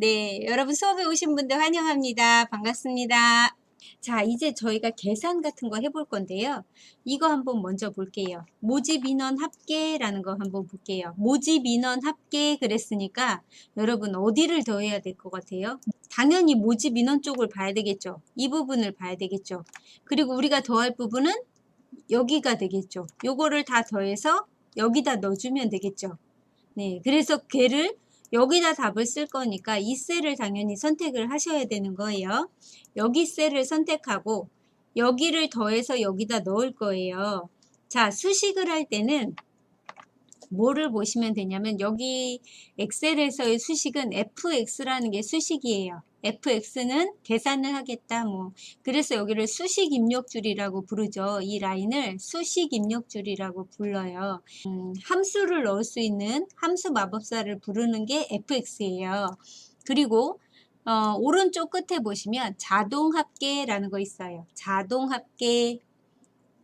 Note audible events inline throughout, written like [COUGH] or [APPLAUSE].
네, 여러분 수업에 오신 분들 환영합니다. 반갑습니다. 자, 이제 저희가 계산 같은 거 해볼 건데요. 이거 한번 먼저 볼게요. 모집 인원 합계라는 거 한번 볼게요. 모집 인원 합계 그랬으니까 여러분 어디를 더해야 될 것 같아요? 당연히 모집 인원 쪽을 봐야 되겠죠. 이 부분을 봐야 되겠죠. 그리고 우리가 더할 부분은 여기가 되겠죠. 요거를 다 더해서 여기다 넣어주면 되겠죠. 네, 그래서 걔를 여기다 답을 쓸 거니까 이 셀을 당연히 선택을 하셔야 되는 거예요. 여기 셀을 선택하고 여기를 더해서 여기다 넣을 거예요. 자, 수식을 할 때는 뭐를 보시면 되냐면 여기 엑셀에서의 수식은 fx라는 게 수식이에요. fx는 계산을 하겠다 뭐 그래서 여기를 수식 입력줄이라고 부르죠. 이 라인을 수식 입력줄이라고 불러요. 음, 함수를 넣을 수 있는 함수 마법사를 부르는 게 fx예요. 그리고 어, 오른쪽 끝에 보시면 자동 합계라는 거 있어요. 자동 합계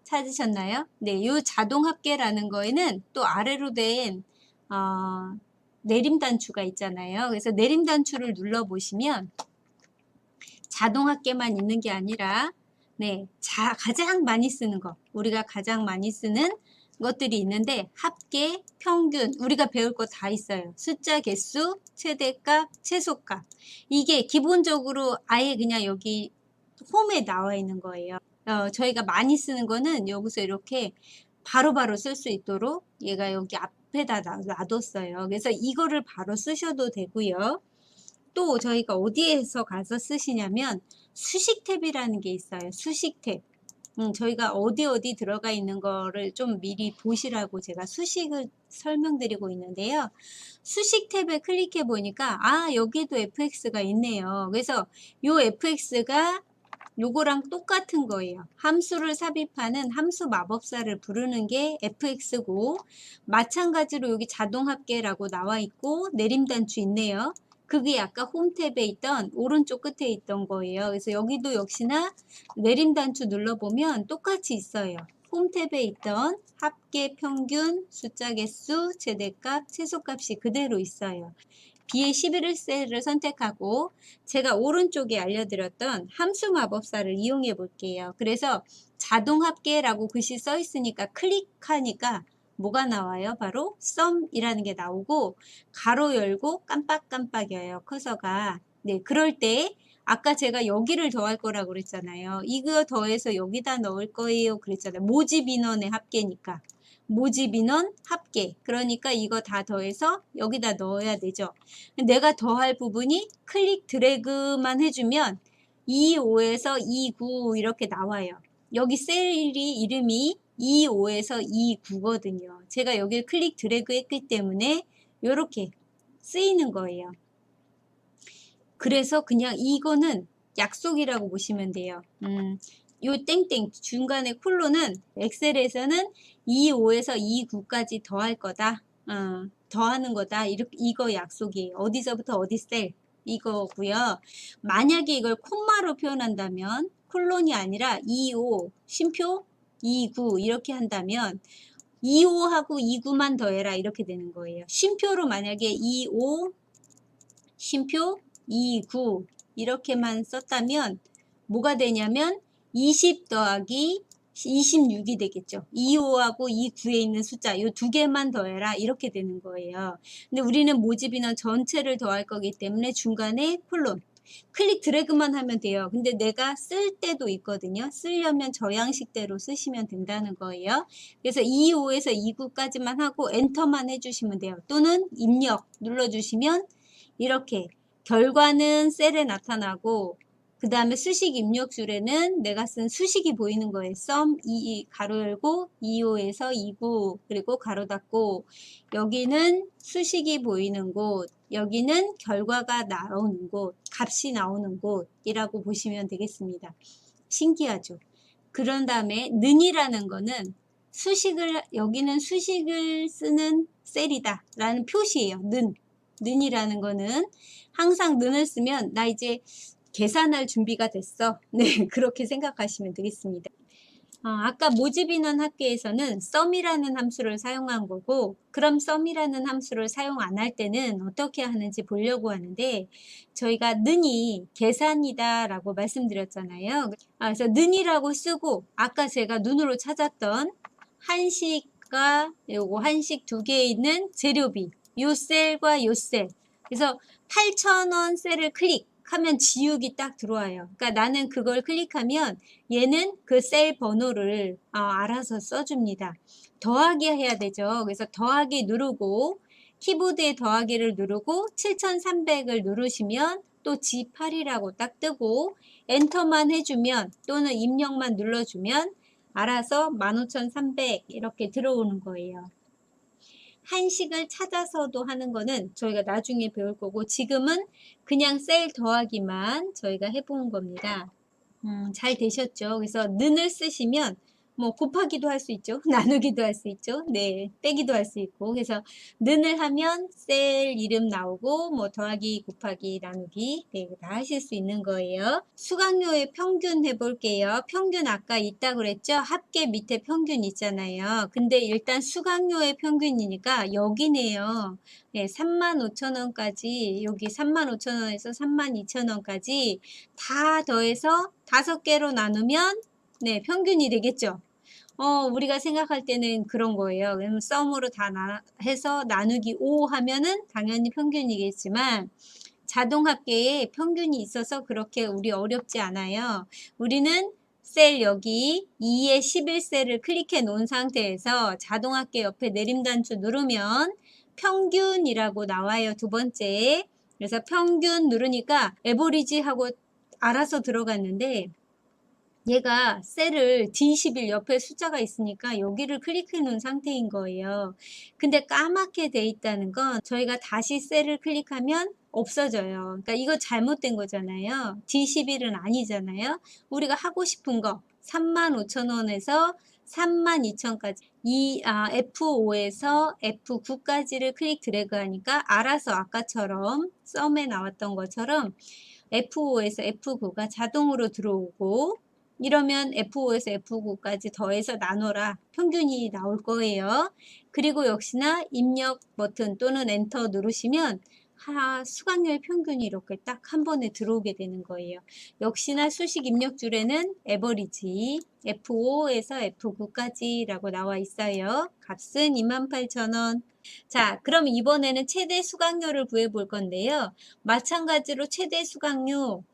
찾으셨나요? 네, 이 자동 합계라는 거에는 또 아래로 된 어, 내림 단추가 있잖아요. 그래서 내림 단추를 눌러 보시면 자동 합계만 있는 게 아니라 네, 자, 가장 많이 쓰는 거, 우리가 가장 많이 쓰는 것들이 있는데 합계, 평균, 우리가 배울 거 다 있어요. 숫자 개수, 최대값, 최소값. 이게 기본적으로 아예 그냥 여기 홈에 나와 있는 거예요. 어, 저희가 많이 쓰는 거는 여기서 이렇게 바로바로 쓸 수 있도록 얘가 여기 앞에다 놔- 놔뒀어요. 그래서 이거를 바로 쓰셔도 되고요. 또 저희가 어디에서 가서 쓰시냐면 수식 탭이라는 게 있어요. 수식 탭. 음, 저희가 어디 어디 들어가 있는 거를 좀 미리 보시라고 제가 수식을 설명드리고 있는데요. 수식 탭에 클릭해 보니까 아 여기도 fx가 있네요. 그래서 요 fx가 요거랑 똑같은 거예요. 함수를 삽입하는 함수 마법사를 부르는 게 fx고 마찬가지로 여기 자동 합계라고 나와 있고 내림 단추 있네요. 그게 아까 홈 탭에 있던 오른쪽 끝에 있던 거예요. 그래서 여기도 역시나 내림 단추 눌러보면 똑같이 있어요. 홈 탭에 있던 합계 평균, 숫자 개수, 최대값, 최소값이 그대로 있어요. B의 11셀을 선택하고 제가 오른쪽에 알려드렸던 함수 마법사를 이용해 볼게요. 그래서 자동 합계라고 글씨 써 있으니까 클릭하니까 뭐가 나와요? 바로 썸이라는 게 나오고 가로 열고 깜빡깜빡여요. 커서가. 네, 그럴 때 아까 제가 여기를 더할 거라고 그랬잖아요. 이거 더해서 여기다 넣을 거예요. 그랬잖아요. 모집 인원의 합계니까. 모집 인원 합계. 그러니까 이거 다 더해서 여기다 넣어야 되죠. 내가 더할 부분이 클릭 드래그만 해주면 25에서 29 이렇게 나와요. 여기 셀이 이름이 25에서 29거든요. 제가 여기를 클릭 드래그 했기 때문에 이렇게 쓰이는 거예요. 그래서 그냥 이거는 약속이라고 보시면 돼요. 음, 요 땡땡 중간에 콜론은 엑셀에서는 25에서 29까지 더할 거다. 어, 더하는 거다. 이렇게 이거 약속이에요. 어디서부터 어디 셀 이거고요. 만약에 이걸 콤마로 표현한다면 콜론이 아니라 25 쉼표 29 이렇게 한다면 25하고 29만 더해라 이렇게 되는 거예요. 쉼표로 만약에 25 쉼표 29 이렇게만 썼다면 뭐가 되냐면 20 더하기 26이 되겠죠. 25하고 29에 있는 숫자 이두 개만 더해라 이렇게 되는 거예요. 근데 우리는 모집 인원 전체를 더할 거기 때문에 중간에 콜론 클릭 드래그만 하면 돼요. 근데 내가 쓸 때도 있거든요. 쓰려면 저 양식대로 쓰시면 된다는 거예요. 그래서 25에서 29까지만 하고 엔터만 해주시면 돼요. 또는 입력 눌러주시면 이렇게 결과는 셀에 나타나고 그 다음에 수식 입력줄에는 내가 쓴 수식이 보이는 거예요. 썸, 이, 가로 열고 25에서 29 그리고 가로 닫고 여기는 수식이 보이는 곳 여기는 결과가 나오는 곳 값이 나오는 곳이라고 보시면 되겠습니다. 신기하죠. 그런 다음에 는이라는 거는 수식을 여기는 수식을 쓰는 셀이다 라는 표시예요. 는 는이라는 거는 항상 는을 쓰면 나 이제 계산할 준비가 됐어. [LAUGHS] 네, 그렇게 생각하시면 되겠습니다. 어, 아까 모집 인원 합계에서는 sum이라는 함수를 사용한 거고 그럼 sum이라는 함수를 사용 안 할 때는 어떻게 하는지 보려고 하는데 저희가 는이 계산이다 라고 말씀드렸잖아요. 아, 그래서 는이라고 쓰고 아까 제가 눈으로 찾았던 한식과 요거 한식 두 개에 있는 재료비 요 셀과 요 셀. 그래서 8,000원 셀을 클릭 하면 지우기 딱 들어와요. 그러니까 나는 그걸 클릭하면 얘는 그 셀 번호를 어, 알아서 써줍니다. 더하기 해야 되죠. 그래서 더하기 누르고 키보드에 더하기를 누르고 7300을 누르시면 또 G8이라고 딱 뜨고 엔터만 해주면 또는 입력만 눌러주면 알아서 15300 이렇게 들어오는 거예요. 한식을 찾아서도 하는 거는 저희가 나중에 배울 거고 지금은 그냥 셀 더하기만 저희가 해본 겁니다. 음, 잘 되셨죠? 그래서 는을 쓰시면 뭐 곱하기도 할 수 있죠. [LAUGHS] 나누기도 할 수 있죠. 네, 빼기도 할 수 있고. 그래서 는을 하면 셀 이름 나오고 뭐 더하기, 곱하기, 나누기 네, 다 하실 수 있는 거예요. 수강료의 평균 해볼게요. 평균 아까 있다 그랬죠? 합계 밑에 평균 있잖아요. 근데 일단 수강료의 평균이니까 여기네요. 네, 35,000원까지 여기 35,000원에서 32,000원까지 다 더해서 다섯 개로 나누면 네, 평균이 되겠죠. 어, 우리가 생각할 때는 그런 거예요. 그러면 썸으로 다 나, 해서 나누기 5 하면은 당연히 평균이겠지만 자동 합계에 평균이 있어서 그렇게 우리 어렵지 않아요. 우리는 셀 여기 2의 11셀을 클릭해 놓은 상태에서 자동 합계 옆에 내림 단추 누르면 평균이라고 나와요. 두 번째. 그래서 평균 누르니까 에버리지 하고 알아서 들어갔는데 얘가 셀을 D21 옆에 숫자가 있으니까 여기를 클릭해 놓은 상태인 거예요. 근데 까맣게 돼 있다는 건 저희가 다시 셀을 클릭하면 없어져요. 그러니까 이거 잘못된 거잖아요. D11은 아니잖아요. 우리가 하고 싶은 거 35,000원에서 32,000까지 이 아, F5에서 F9까지를 클릭 드래그 하니까 알아서 아까처럼 썸에 나왔던 것처럼 F5에서 F9가 자동으로 들어오고 이러면 F5에서 F9까지 더해서 나눠라 평균이 나올 거예요. 그리고 역시나 입력 버튼 또는 엔터 누르시면 하, 수강료의 평균이 이렇게 딱 한 번에 들어오게 되는 거예요. 역시나 수식 입력 줄에는 에버리지 F5에서 F9까지라고 나와 있어요. 값은 28,000원. 자, 그럼 이번에는 최대 수강료를 구해 볼 건데요. 마찬가지로 최대 수강료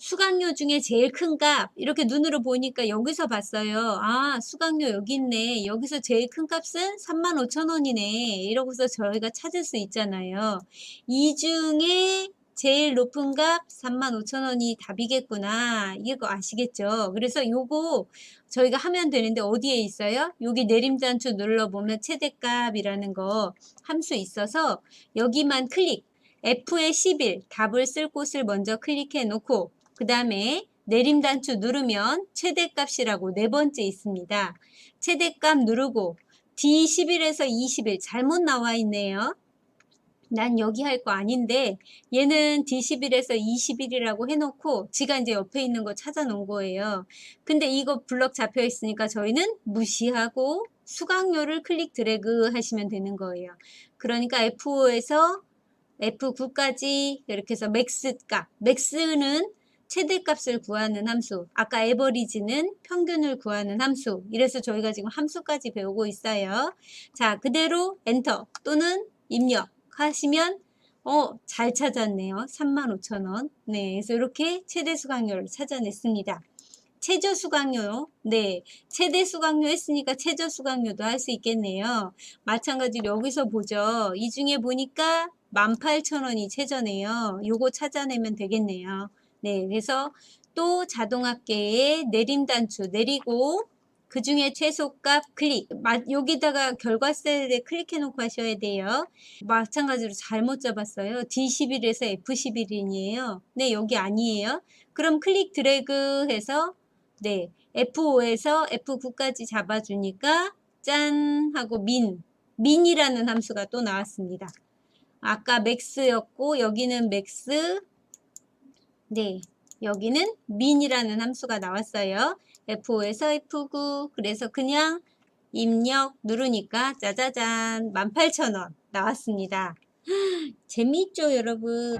수강료 중에 제일 큰 값 이렇게 눈으로 보니까 여기서 봤어요. 아 수강료 여기 있네. 여기서 제일 큰 값은 35,000원이네. 이러고서 저희가 찾을 수 있잖아요. 이 중에 제일 높은 값 35,000원이 답이겠구나. 이거 아시겠죠? 그래서 요거 저희가 하면 되는데 어디에 있어요? 여기 내림단추 눌러보면 최대값이라는 거 함수 있어서 여기만 클릭 F의 11 답을 쓸 곳을 먼저 클릭해 놓고 그 다음에 내림단추 누르면 최대값이라고 네 번째 있습니다. 최대값 누르고 D11에서 21 잘못 나와 있네요. 난 여기 할 거 아닌데 얘는 D11에서 21이라고 해놓고 지가 이제 옆에 있는 거 찾아 놓은 거예요. 근데 이거 블럭 잡혀 있으니까 저희는 무시하고 수강료를 클릭 드래그 하시면 되는 거예요. 그러니까 F5에서 F9까지 이렇게 해서 맥스 값. 맥스는 최대값을 구하는 함수. 아까 에버리지는 평균을 구하는 함수. 이래서 저희가 지금 함수까지 배우고 있어요. 자, 그대로 엔터 또는 입력 하시면 어, 잘 찾았네요. 35,000원. 네, 그래서 이렇게 최대 수강료를 찾아냈습니다. 최저 수강료, 네, 최대 수강료 했으니까 최저 수강료도 할 수 있겠네요. 마찬가지로 여기서 보죠. 이 중에 보니까 18,000원이 최저네요. 요거 찾아내면 되겠네요. 네, 그래서 또 자동합계에 내림단추 내리고 그 중에 최소값 클릭. 여기다가 결과 셀에 클릭해 놓고 하셔야 돼요. 마찬가지로 잘못 잡았어요. D11에서 F11이에요. 네, 여기 아니에요. 그럼 클릭 드래그 해서 네, F5에서 F9까지 잡아주니까 짠 하고 민. 민이라는 함수가 또 나왔습니다. 아까 맥스였고 여기는 맥스 네. 여기는 min이라는 함수가 나왔어요. F5에서 F9. 그래서 그냥 입력 누르니까 짜자잔 18,000원 나왔습니다. [GASPS] 재미있죠, 여러분?